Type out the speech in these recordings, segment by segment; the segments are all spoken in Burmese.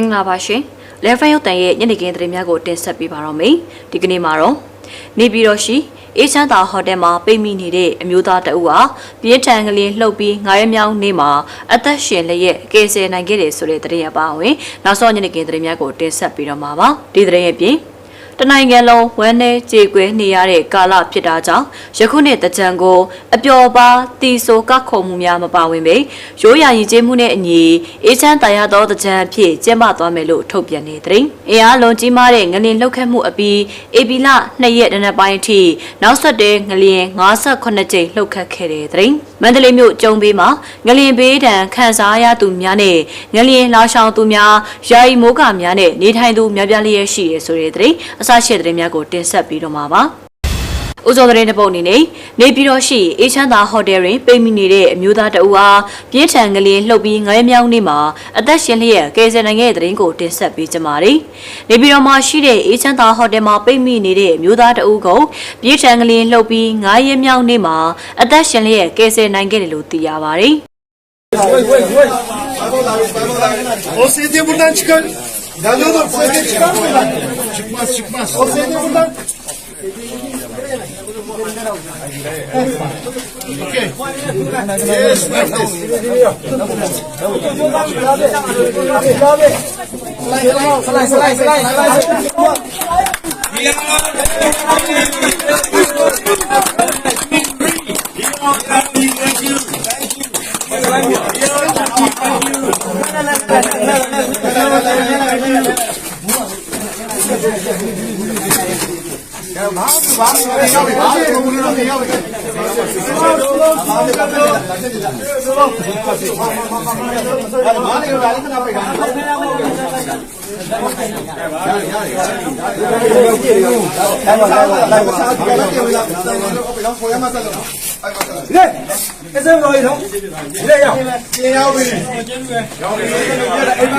မင်္ဂလာပါရှင်။ Level ရုပ်တန်ရဲ့ညနေခင်းသတင်းများကိုတင်ဆက်ပေးပါတော့မယ်။ဒီကနေ့မှာတော့နေပြည်တော်ရှိအေးချမ်းသာဟိုတယ်မှာပိတ်မိနေတဲ့အမျိုးသားတအုပ်ဟာပြင်းထန်ကလေးလှုပ်ပြီးငါးရက်မြောက်နေ့မှာအသက်ရှင်လျက်ကယ်ဆယ်နိုင်ခဲ့တယ်ဆိုတဲ့သတင်းအပါအဝင်နောက်ဆုံးညနေခင်းသတင်းများကိုတင်ဆက်ပေးတော့မှာပါ။ဒီသတင်းရဲ့ပြင် တနိုင်ငံလုံးဝမ်းနဲ့ကြေကွဲနေရတဲ့ကာလဖြစ်တာကြောင့်ယခုနှစ်တကြံကို အပျော်ပါတီဆိုကခုံမှုများမပါဝင်ပေရိုးရာရည်ကျင်းမှုနဲ့အညီအေးချမ်းသာရသောတကြံအဖြစ်ကျင်းပသွားမယ်လို့ထုတ်ပြန်နေတဲ့။အင်အားလုံးကြီးမားတဲ့ငလင်လှုပ်ခတ်မှုအပြီးအေပီလ2ရက်တနက်ပိုင်းအထိနောက်ဆက်တဲ့ငလင်58ကြိမ်လှုပ်ခတ်ခဲ့တဲ့တဲ့။ မန္တလေးမြို့ကျုံဘေးမှာငလင်ဘေးဒဏ်ခံစားရသူများနဲ့ငလင်လာရှောင်သူများယာယီမိုးကများနဲ့နေထိုင်သူများပြားလျက်ရှိရဆိုတဲ့တဲ့အစရှိတဲ့တဲ့များကိုတင်ဆက်ပြီးတော့မှာပါ။ ဦးစောသတင်းတစ်ပုတ်အနေနဲ့နေပြည်တော်ရှိအေချမ်းသာဟိုတယ်တွင်ပိတ်မိနေတဲ့အမျိုးသားတအူအားပြင်းထန်ကလေးလှုပ်ပြီးငရဲမြောင်းနေမှာအသက်ရှင်လျက်ကယ်ဆယ်နိုင်ခဲ့တဲ့သတင်းကိုတင်ဆက်ပေးကြပါမယ်။နေပြည်တော်မှာရှိတဲ့အေချမ်းသာဟိုတယ်မှာပိတ်မိနေတဲ့အမျိုးသားတအူကိုပြင်းထန်ကလေးလှုပ်ပြီးငရဲမြောင်းနေမှာအသက်ရှင်လျက်ကယ်ဆယ်နိုင်ခဲ့တယ်လို့သိရပါတယ်။ O CD buradan çıkar. Ya ne olur CD çıkar mı buradan? Çıkmaz çıkmaz. O CD buradan. Okay. Yes,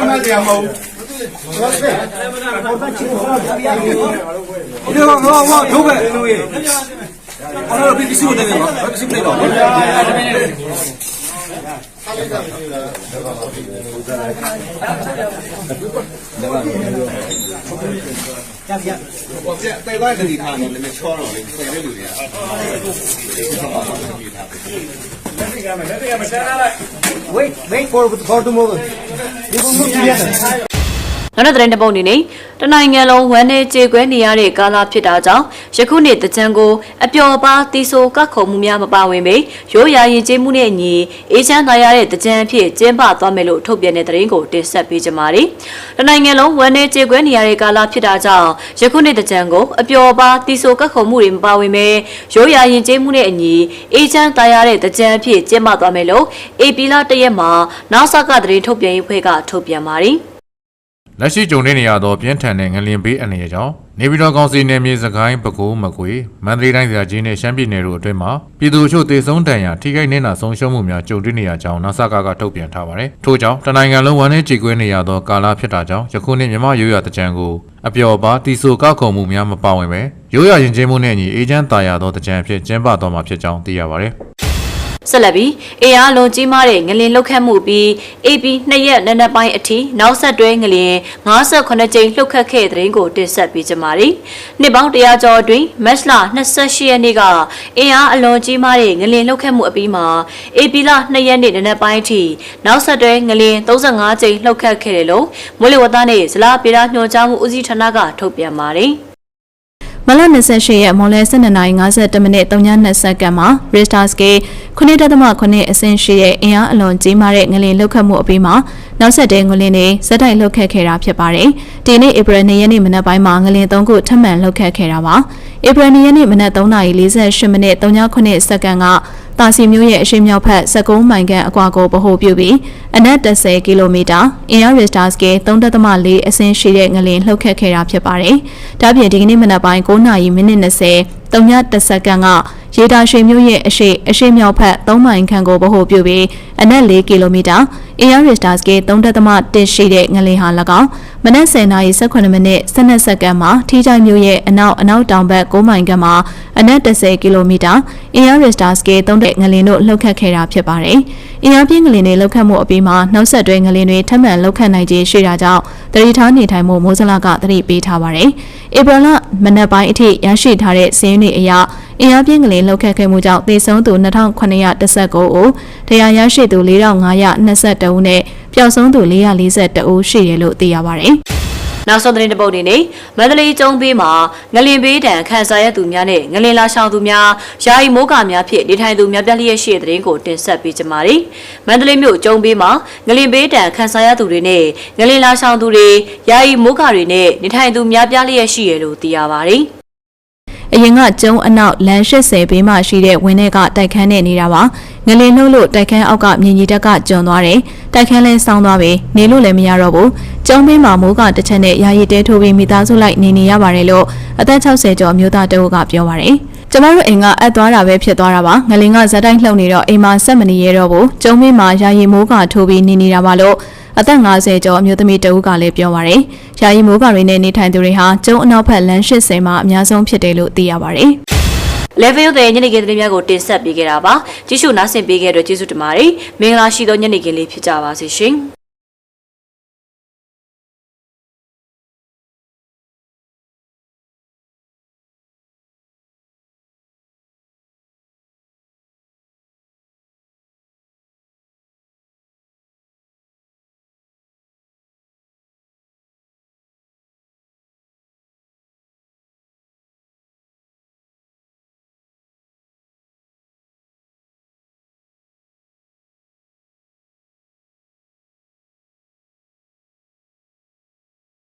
mang tiền màu. ဒီတော့တော့တော့ဒုက္ခလို့ရအဲ့တော့ပြည်စုတယ်နော်ပြည်စုတယ်နော်ကြပြ။ဘောပြတိုက်သွားကြည်ထားတယ်လည်းချောတော့လေဆိုင်တဲ့လူတွေက။လက်ပြကမလက်ပြကမချမ်းလာလိုက်။ Wait wait for for tomorrow. You will move together. နောက်တဲ့သတင်းတစ်ပုဒ်အနေနဲ့တနိုင်ငံလုံးဝမ်းနဲ့ကြေကွဲနေရတဲ့ကာလဖြစ်တာကြောင့်ယခုနှစ်တကြံကိုအပျော်ပါတီဆိုကခုံမှုများမပါဝင်ပေရိုးရာရင်ကျေးမှုနဲ့အညီအေးချမ်းသာရတဲ့တကြံအဖြစ်ကျင်းပသွားမယ်လို့ထုတ်ပြန်တဲ့သတင်းကိုတင်ဆက်ပေးကြပါမယ်။တနိုင်ငံလုံးဝမ်းနဲ့ကြေကွဲနေရတဲ့ကာလဖြစ်တာကြောင့်ယခုနှစ်တကြံကိုအပျော်ပါတီဆိုကခုံမှုတွေမပါဝင်ပေရိုးရာရင်ကျေးမှုနဲ့အညီအေးချမ်းသာရတဲ့တကြံအဖြစ်ကျင်းပသွားမယ်လို့အေပီလာတရက်မှာနောက်ဆက်ကသတင်းထုတ်ပြန်ရေးဖွဲ့ကထုတ်ပြန်ပါတယ်။ လက်ရှိကြုံနေရသောပြင်းထန်တဲ့ငလျင်ဘေးအနေအကြောင်းနေပြည်တော်ကောင်စီနယ်မြေစကိုင်းပဲခူးမကွေမန္တလေးတိုင်းဇာကြီးနဲ့ရှမ်းပြည်နယ်တို့အတွင်းမှာပြည်သူ့အချို့တေဆုံးတန်ရာထိခိုက်နေတာဆုံးရှုံးမှုများကြုံတွေ့နေရကြောင်းနာဆာကကထုတ်ပြန်ထားပါတယ်။ထို့ကြောင့်တနိုင်ငံလုံးဝမ်းနဲ့ကြေကွဲနေရသောကာလဖြစ်တာကြောင့်ယခုနှစ်မြန်မာရိုးရာတကြံကိုအပျော်ပါတီဆိုကောက်ခုံမှုများမပါဝင်ပဲရိုးရာရင်ကျင်းမှုနဲ့အညီအေဂျင့်တာယာသောတကြံအဖြစ်ကျင်းပသွားမှာဖြစ်ကြောင်းသိရပါတယ်။ ဆက်လက်ပြီးအေးအားလုံးကြီးမားတဲ့ငလင်လှုပ်ခတ်မှုပြီး AP 2ရက်နံနက်ပိုင်းအထိနောက်ဆက်တွဲငလင်58ကြိမ်လှုပ်ခတ်ခဲ့တဲ့တဲ့ရင်ကိုတင်ဆက်ပေးကြပါမယ်။နှစ်ပေါင်း100ကျော်အတွင်းမတ်လ28ရက်နေ့ကအင်အားအလွန်ကြီးမားတဲ့ငလင်လှုပ်ခတ်မှုအပြီးမှာ AP လ2ရက်နေ့နံနက်ပိုင်းအထိနောက်ဆက်တွဲငလင်35ကြိမ်လှုပ်ခတ်ခဲ့တယ်လို့မိုးလေဝသနဲ့ဇလားပြည်တော်ညွှန်ကြားမှုဦးစီးဌာနကထုတ်ပြန်ပါတယ်။ မလ28ရက်မော်လဲ12:52မိနစ်3.2စက္ကန့်မှာ Richter scale 9.8အဆင့်ရှိတဲ့အင်အားအလွန်ကြီးမားတဲ့ငလျင်လှုပ်ခတ်မှုအပြီးမှာနောက်ဆက်တဲ့ငလျင်တွေဇက်တိုက်လှုပ်ခတ်ခဲ့တာဖြစ်ပါတယ်။ဒီနေ့ဧပြီ2ရက်နေ့မနက်ပိုင်းမှာငလျင်3ခုထပ်မံလှုပ်ခတ်ခဲ့တာပါ။ဧပြီ2ရက်နေ့မနက်3:48မိနစ်3.9စက္ကန့်က တာစီမျိုးရဲ့အရှိမြောက်ဖက်19မိုင်ခန့်အကွာကိုဗဟိုပြုပြီးအနက်30ကီလိုမီတာအင်အား Richter scale 3.4အဆင့်ရှိတဲ့ငလျင်လှုပ်ခတ်ခဲ့တာဖြစ်ပါတယ်။ဒါ့အပြင်ဒီကနေ့မနက်ပိုင်း9နာရီမိနစ်20 3.1စက္ကန့်က ရေတာရွှေမျိုးရဲ့အရှိအရှိမြောက်ဖက်3မိုင်ခန့်ကိုဗဟိုပြုပြီးအနက်4ကီလိုမီတာအင်အား Richter scale 3.1ရှိတဲ့ငလျင်ဟာ၎င်းမနက်10နာရီ18မိနစ်12စက္ကန့်မှာထီးချိုင်မျိုးရဲ့အနောက်အနောက်တောင်ဘက်9မိုင်ခန့်မှာအနက်10ကီလိုမီတာအင်အား Richter scale 3တဲ့ငလျင်တို့လှုပ်ခတ်ခဲ့တာဖြစ်ပါတယ်။အင်အားပြင်းငလင်တွေလောက်ခတ်မှုအပြီးမှာနောက်ဆက်တွဲငလင်တွေထပ်မံလောက်ခတ်နိုင်ခြင်းရှိတာကြောင့်တတိထားနေထိုင်မှုမိုးစလကသတိပေးထားပါတယ်။ဧပြီလမနက်ပိုင်းအထိရရှိထားတဲ့စည်ရင်းတွေအရအင်အားပြင်းငလင်လောက်ခတ်ခဲ့မှုကြောင့်သေဆုံးသူ2919ဦး၊တရားရရှိသူ4522ဦးနဲ့ပျောက်ဆုံးသူ442ဦးရှိတယ်လို့သိရပါတယ်။နောက်ဆုံးသတင်းတစ်ပုဒ်အနေနဲ့မန္တလေးကျုံဘေးမှာငလင်ဘေးတံခန်းစားရသူများနဲ့ငလင်လာရှောင်သူများယာယီမိုးကာများဖြင့်နေထိုင်သူများပြလျက်ရှိတဲ့သတင်းကိုတင်ဆက်ပေးကြပါမယ်။မန္တလေးမြို့ကျုံဘေးမှာငလင်ဘေးတံခန်းစားရသူတွေနဲ့ငလင်လာရှောင်သူတွေယာယီမိုးကာတွေနဲ့နေထိုင်သူများပြလျက်ရှိရလို့သိရပါတယ်။ အရင်ကကျုံအနောက်လမ်း80ဘေးမှရှိတဲ့ဝင်းထဲကတိုက်ခန်းနဲ့နေတာပါငလင်နှုတ်လို့တိုက်ခန်းအောက်ကမြင်ကြီးတက်ကကျွံသွားတယ်တိုက်ခန်းလဲဆောင်းသွားပြီနေလို့လည်းမရတော့ဘူးကျုံဘေးမှာမိုးကတစ်ချက်နဲ့ယာယီတဲထိုးပြီးမိသားစုလိုက်နေနေရပါတယ်လို့အသက်60ကျော်အမျိုးသားတအုပ်ကပြောပါတယ်ကျမတို့အိမ်ကအပ်သွားတာပဲဖြစ်သွားတာပါငလင်ကဇက်တိုင်းလှုပ်နေတော့အိမ်မှာဆက်မနေရတော့ဘူးကျုံဘေးမှာယာယီမိုးကထိုးပြီးနေနေတာပါလို့ အသက်50ကျော်အမျိုးသမီးတဦးကလည်းပြောပါရယ်။ယာယီမိုးကတွေနဲ့နေထိုင်သူတွေဟာကျုံအနောက်ဘက်လမ်း80မှာအများဆုံးဖြစ်တယ်လို့သိရပါရယ်။ level တဲ့ညနေခင်းသတင်းများကိုတင်ဆက်ပေးခဲ့တာပါကြည့်ရှုနားဆင်ပေးခဲ့တဲ့ကျေးဇူးတင်ပါတယ်မင်္ဂလာရှိသောညနေခင်းလေးဖြစ်ကြပါစေရှင်